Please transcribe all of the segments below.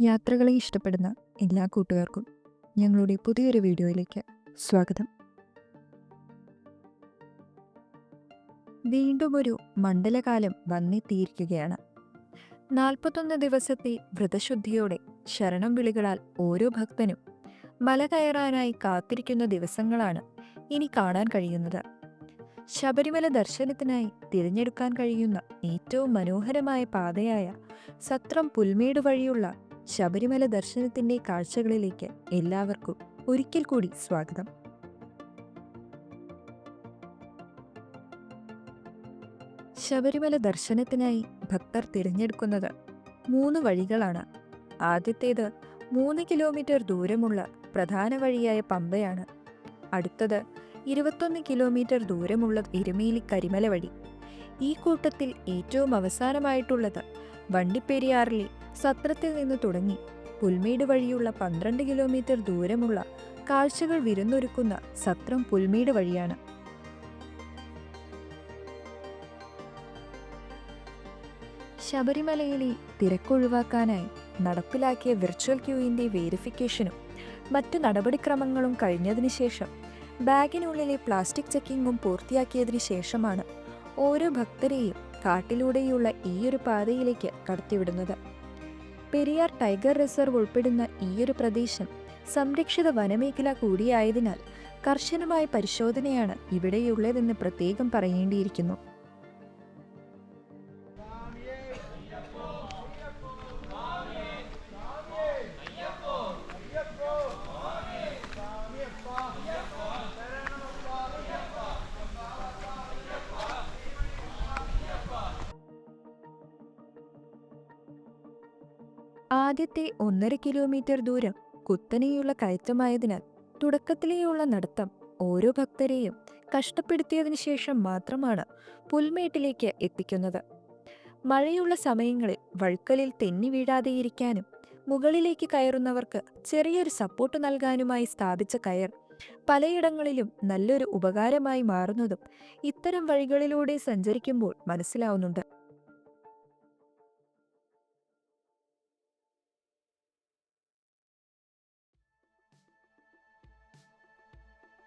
യാത്രകളെ ഇഷ്ടപ്പെടുന്ന എല്ലാ കൂട്ടുകാർക്കും ഞങ്ങളുടെ പുതിയൊരു വീഡിയോയിലേക്ക് സ്വാഗതം. വീണ്ടും ഒരു മണ്ഡലകാലം വന്നെത്തിയിരിക്കുകയാണ്. നാൽപ്പത്തൊന്ന് ദിവസത്തെ വ്രതശുദ്ധിയോടെ ശരണം വിളികളാൽ ഓരോ ഭക്തനും മല കയറാനായി കാത്തിരിക്കുന്ന ദിവസങ്ങളാണ് ഇനി കാണാൻ കഴിയുന്നത്. ശബരിമല ദർശനത്തിനായി തിരഞ്ഞെടുക്കാൻ കഴിയുന്ന ഏറ്റവും മനോഹരമായ പാതയായ സത്രം പുൽമേട് വഴിയുള്ള ശബരിമല ദർശനത്തിന്റെ കാഴ്ചകളിലേക്ക് എല്ലാവർക്കും ഒരിക്കൽ കൂടി സ്വാഗതം. ശബരിമല ദർശനത്തിനായി ഭക്തർ തിരഞ്ഞെടുക്കുന്നത് മൂന്ന് വഴികളാണ്. ആദ്യത്തേത് മൂന്ന് കിലോമീറ്റർ ദൂരമുള്ള പ്രധാന വഴിയായ പമ്പയാണ്. അടുത്തത് ഇരുപത്തൊന്ന് കിലോമീറ്റർ ദൂരമുള്ള എരുമേലി കരിമല വഴി. ഈ കൂട്ടത്തിൽ ഏറ്റവും അവസാനമായിട്ടുള്ളത് വണ്ടിപ്പെരിയാറിലെ സത്രത്തിൽ നിന്ന് തുടങ്ങി. പുൽമേട് വഴിയുള്ള പന്ത്രണ്ട് കിലോമീറ്റർ ദൂരമുള്ള കാഴ്ചകൾ വിരുന്നൊരുക്കുന്ന സത്രം പുൽമേട് വഴിയാണ്. ശബരിമലയിലെ തിരക്കൊഴിവാക്കാനായി നടപ്പിലാക്കിയ വിർച്വൽ ക്യൂവിന്റെ വേരിഫിക്കേഷനും മറ്റു നടപടിക്രമങ്ങളും കഴിഞ്ഞതിന് ശേഷം ബാഗിനുള്ളിലെ പ്ലാസ്റ്റിക് ചെക്കിങ്ങും പൂർത്തിയാക്കിയതിനു ശേഷമാണ് ഓരോ ഭക്തരെയും കാട്ടിലൂടെയുള്ള ഈയൊരു പാതയിലേക്ക് കടത്തിവിടുന്നത്. പെരിയാർ ടൈഗർ റിസർവ് ഉൾപ്പെടുന്ന ഈയൊരു പ്രദേശം സംരക്ഷിത വനമേഖല കൂടിയായതിനാൽ കർശനമായ പരിശോധനയാണ് ഇവിടെയുള്ളതെന്ന് പ്രത്യേകം പറയേണ്ടിയിരിക്കുന്നു. ആദ്യത്തെ ഒന്നര കിലോമീറ്റർ ദൂരം കുത്തനെയുള്ള കയറ്റമായതിനാൽ തുടക്കത്തിലേയുള്ള നടത്തം ഓരോ ഭക്തരെയും കഷ്ടപ്പെടുത്തിയതിനു ശേഷം മാത്രമാണ് പുൽമേട്ടിലേക്ക് എത്തിക്കുന്നത്. മഴയുള്ള സമയങ്ങളിൽ വഴുക്കലിൽ തെന്നി വീഴാതെയിരിക്കാനും മുകളിലേക്ക് കയറുന്നവർക്ക് ചെറിയൊരു സപ്പോർട്ട് നൽകാനുമായി സ്ഥാപിച്ച കയർ പലയിടങ്ങളിലും നല്ലൊരു ഉപകാരമായി മാറുന്നതും ഇത്തരം വഴികളിലൂടെ സഞ്ചരിക്കുമ്പോൾ മനസ്സിലാവുന്നുണ്ട്.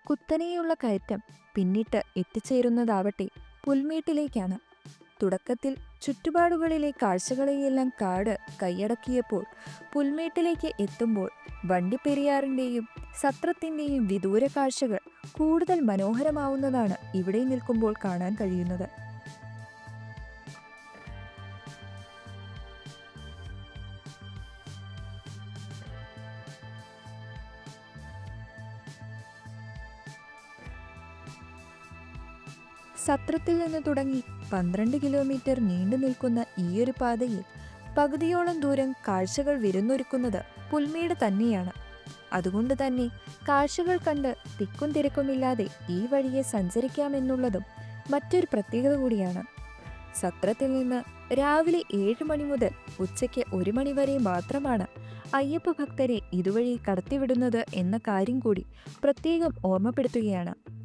കുത്തനെയുള്ള കയറ്റം പിന്നിട്ട് എത്തിച്ചേരുന്നതാവട്ടെ പുൽമേട്ടിലേക്കാണ്. തുടക്കത്തിൽ ചുറ്റുപാടുകളിലെ കാഴ്ചകളെയെല്ലാം കാട് കൈയടക്കിയപ്പോൾ പുൽമേട്ടിലേക്ക് എത്തുമ്പോൾ വണ്ടിപ്പെരിയാറിന്റെയും സത്രത്തിന്റെയും വിദൂര കാഴ്ചകൾ കൂടുതൽ മനോഹരമാവുന്നതാണ് ഇവിടെ നിൽക്കുമ്പോൾ കാണാൻ കഴിയുന്നത്. സത്രത്തിൽ നിന്ന് തുടങ്ങി പന്ത്രണ്ട് കിലോമീറ്റർ നീണ്ടു നിൽക്കുന്ന ഈയൊരു പാതയിൽ പകുതിയോളം ദൂരം കാഴ്ചകൾ വിരുന്നൊരുക്കുന്നത് പുൽമേട് തന്നെയാണ്. അതുകൊണ്ട് തന്നെ കാഴ്ചകൾ കണ്ട് തിക്കും തിരക്കുമില്ലാതെ ഈ വഴിയെ സഞ്ചരിക്കാമെന്നുള്ളതും മറ്റൊരു പ്രത്യേകത കൂടിയാണ്. സത്രത്തിൽ നിന്ന് രാവിലെ ഏഴ് മണി മുതൽ ഉച്ചയ്ക്ക് ഒരു മണി വരെ മാത്രമാണ് അയ്യപ്പ ഭക്തരെ ഇതുവഴി കടത്തിവിടുന്നത് എന്ന കാര്യം കൂടി പ്രത്യേകം ഓർമ്മപ്പെടുത്തുകയാണ്.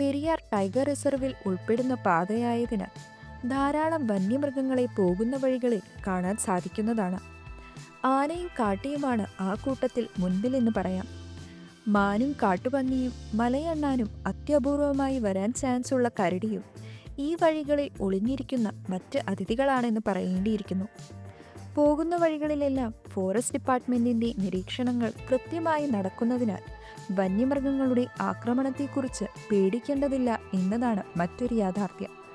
പെരിയാർ ടൈഗർ റിസർവിൽ ഉൾപ്പെടുന്ന പാതയായതിനാൽ ധാരാളം വന്യമൃഗങ്ങളെ പോകുന്ന വഴികളിൽ കാണാൻ സാധിക്കുന്നതാണ്. ആനയും കാട്ടിയുമാണ് ആ കൂട്ടത്തിൽ മുൻപിലെന്ന് പറയാം. മാനും കാട്ടുപന്നിയും മലയണ്ണാനും അത്യപൂർവമായി വരാൻ ചാൻസ് ഉള്ള കരടിയും ഈ വഴികളിൽ ഒളിഞ്ഞിരിക്കുന്ന മറ്റ് അതിഥികളാണെന്ന് പറയേണ്ടിയിരിക്കുന്നു. പോകുന്ന വഴികളിലെല്ലാം ഫോറസ്റ്റ് ഡിപ്പാർട്ട്മെന്റിന്റെ നിരീക്ഷണങ്ങൾ കൃത്യമായി നടക്കുന്നതിനാൽ വന്യമൃഗങ്ങളുടെ ആക്രമണത്തെക്കുറിച്ച് പേടിക്കേണ്ടതില്ല എന്നതാണ് മറ്റൊരു യാഥാർത്ഥ്യം.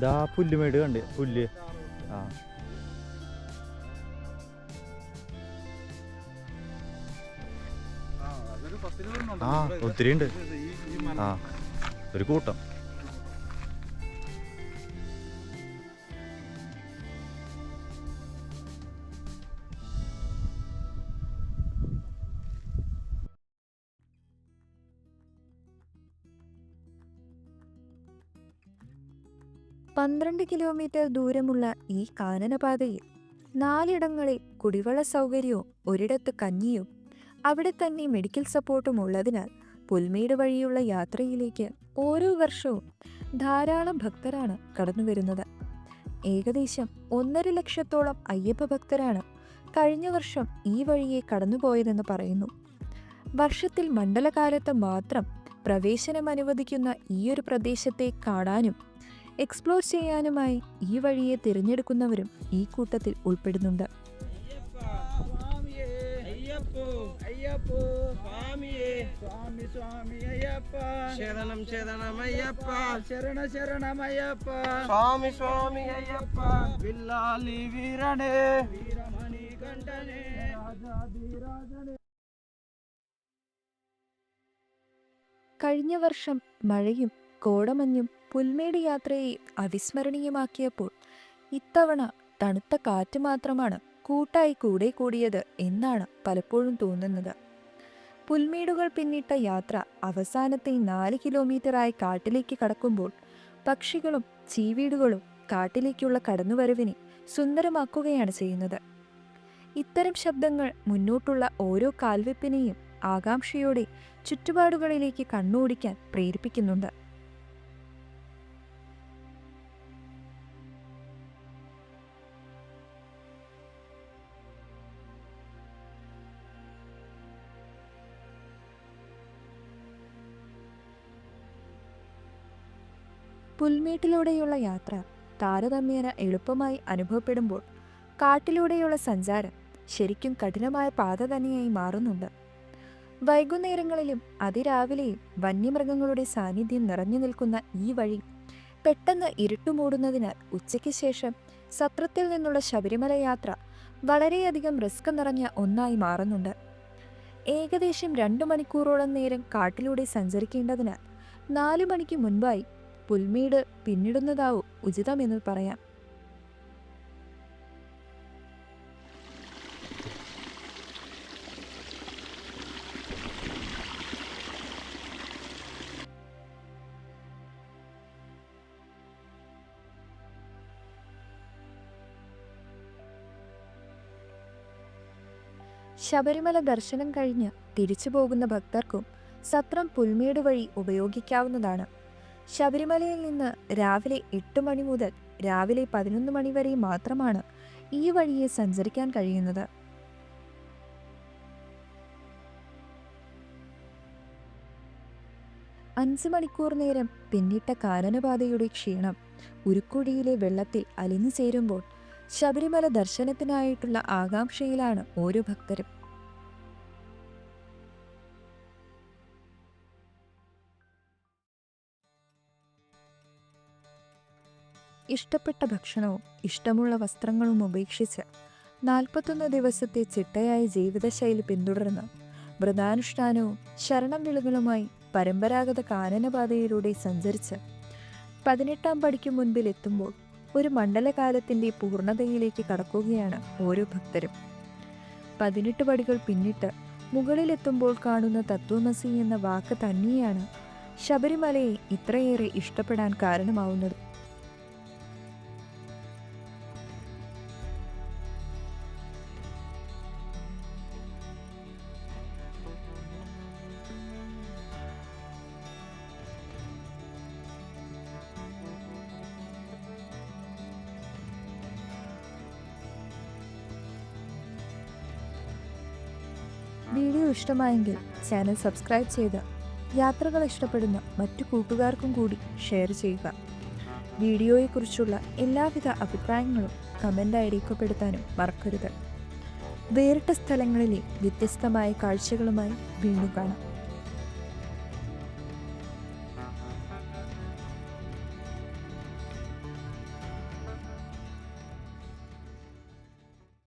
ദാ പുല്ലുമേട് കണ്ട് പുല്ല്. ആ. ആ ഒത്തിരി ഉണ്ട് ആ ഒരു കൂട്ടം. പന്ത്രണ്ട് കിലോമീറ്റർ ദൂരമുള്ള ഈ കാനനപാതയിൽ നാലിടങ്ങളിൽ കുടിവെള്ള സൗകര്യവും ഒരിടത്ത് കഞ്ഞിയും അവിടെ തന്നെ മെഡിക്കൽ സപ്പോർട്ടും ഉള്ളതിനാൽ പുൽമേട് വഴിയുള്ള യാത്രയിലേക്ക് ഓരോ വർഷവും ധാരാളം ഭക്തരാണ് കടന്നു വരുന്നത് ഏകദേശം ഒന്നര ലക്ഷത്തോളം അയ്യപ്പ ഭക്തരാണ് കഴിഞ്ഞ വർഷം ഈ വഴിയെ കടന്നുപോയതെന്ന് പറയുന്നു. വർഷത്തിൽ മണ്ഡലകാലത്ത് മാത്രം പ്രവേശനം അനുവദിക്കുന്ന ഈയൊരു പ്രദേശത്തെ കാണാനും എക്സ്പ്ലോർ ചെയ്യാനുമായി ഈ വഴിയെ തിരഞ്ഞെടുക്കുന്നവരും ഈ കൂട്ടത്തിൽ ഉൾപ്പെടുന്നുണ്ട്. ശരണ സ്വാമി വീരമണി കഴിഞ്ഞ വർഷം മഴയും കോടമഞ്ഞും പുൽമേട് യാത്രയെ അവിസ്മരണീയമാക്കിയപ്പോൾ ഇത്തവണ തണുത്ത കാറ്റ് മാത്രമാണ് കൂട്ടായി കൂടെ കൂടിയത് എന്നാണ് പലപ്പോഴും തോന്നുന്നത്. പുൽമേടുകൾ പിന്നിട്ട യാത്ര അവസാനത്തെ നാല് കിലോമീറ്ററായി കാട്ടിലേക്ക് കടക്കുമ്പോൾ പക്ഷികളും ചീവീടുകളും കാട്ടിലേക്കുള്ള കടന്നുവരവിനെ സുന്ദരമാക്കുകയാണ് ചെയ്യുന്നത്. ഇത്തരം ശബ്ദങ്ങൾ മുന്നോട്ടുള്ള ഓരോ കാൽവെപ്പിനെയും ആകാംക്ഷയോടെ ചുറ്റുപാടുകളിലേക്ക് കണ്ണോടിക്കാൻ പ്രേരിപ്പിക്കുന്നുണ്ട്. പുൽമേട്ടിലൂടെയുള്ള യാത്ര താരതമ്യേന എളുപ്പമായി അനുഭവപ്പെടുമ്പോൾ കാട്ടിലൂടെയുള്ള സഞ്ചാരം ശരിക്കും കഠിനമായ പാത തന്നെയായി മാറുന്നുണ്ട്. വൈകുന്നേരങ്ങളിലും അതിരാവിലെയും വന്യമൃഗങ്ങളുടെ സാന്നിധ്യം നിറഞ്ഞു നിൽക്കുന്ന ഈ വഴി പെട്ടെന്ന് ഇരുട്ടുമൂടുന്നതിനാൽ ഉച്ചയ്ക്ക് ശേഷം സത്രത്തിൽ നിന്നുള്ള ശബരിമല യാത്ര വളരെയധികം റിസ്ക് നിറഞ്ഞ ഒന്നായി മാറുന്നുണ്ട്. ഏകദേശം രണ്ടു മണിക്കൂറോളം നേരം കാട്ടിലൂടെ സഞ്ചരിക്കേണ്ടതിനാൽ നാലു മണിക്ക് മുൻപായി പുൽമേട് പിന്നിടുന്നതാവും ഉചിതമെന്ന് പറയാം. ശബരിമല ദർശനം കഴിഞ്ഞ് തിരിച്ചു പോകുന്ന ഭക്തർക്കും സത്രം പുൽമേട് വഴി ഉപയോഗിക്കാവുന്നതാണ്. ശബരിമലയിൽ നിന്ന് രാവിലെ എട്ട് മണി മുതൽ രാവിലെ പതിനൊന്ന് മണി വരെ മാത്രമാണ് ഈ വഴിയെ സഞ്ചരിക്കാൻ കഴിയുന്നത്. അഞ്ച് മണിക്കൂർ നേരം പിന്നിട്ട കാനനപാതയുടെ ക്ഷീണം ഉരുക്കുഴിയിലെ വെള്ളത്തിൽ അലിഞ്ഞു ചേരുമ്പോൾ ശബരിമല ദർശനത്തിനായിട്ടുള്ള ആകാംക്ഷയിലാണ് ഓരോ ഭക്തരും. ഇഷ്ടപ്പെട്ട ഭക്ഷണവും ഇഷ്ടമുള്ള വസ്ത്രങ്ങളും ഉപേക്ഷിച്ച് നാൽപ്പത്തൊന്ന് ദിവസത്തെ ചിട്ടയായ ജീവിതശൈലി പിന്തുടർന്ന് വ്രതാനുഷ്ഠാനവും ശരണം വിളികളുമായി പരമ്പരാഗത കാനനപാതയിലൂടെ സഞ്ചരിച്ച് പതിനെട്ടാം പടിക്ക് മുൻപിൽ എത്തുമ്പോൾ ഒരു മണ്ഡലകാലത്തിന്റെ പൂർണതയിലേക്ക് കടക്കുകയാണ് ഓരോ ഭക്തരും. പതിനെട്ട് പടികൾ പിന്നിട്ട് മുകളിലെത്തുമ്പോൾ കാണുന്ന തത്വമസി എന്ന വാക്ക് തന്നെയാണ് ശബരിമലയെ ഇത്രയേറെ ഇഷ്ടപ്പെടാൻ കാരണമാവുന്നത്. വീഡിയോ ഇഷ്ടമായെങ്കിൽ ചാനൽ സബ്സ്ക്രൈബ് ചെയ്ത് യാത്രകൾ ഇഷ്ടപ്പെടുന്ന മറ്റു കൂട്ടുകാർക്കും കൂടി ഷെയർ ചെയ്യുക. വീഡിയോയെക്കുറിച്ചുള്ള എല്ലാവിധ അഭിപ്രായങ്ങളും കമന്റായി രേഖപ്പെടുത്താനും മറക്കരുത്. വേറിട്ട സ്ഥലങ്ങളിലെ വ്യത്യസ്തമായ കാഴ്ചകളുമായി വീണ്ടും കാണാം.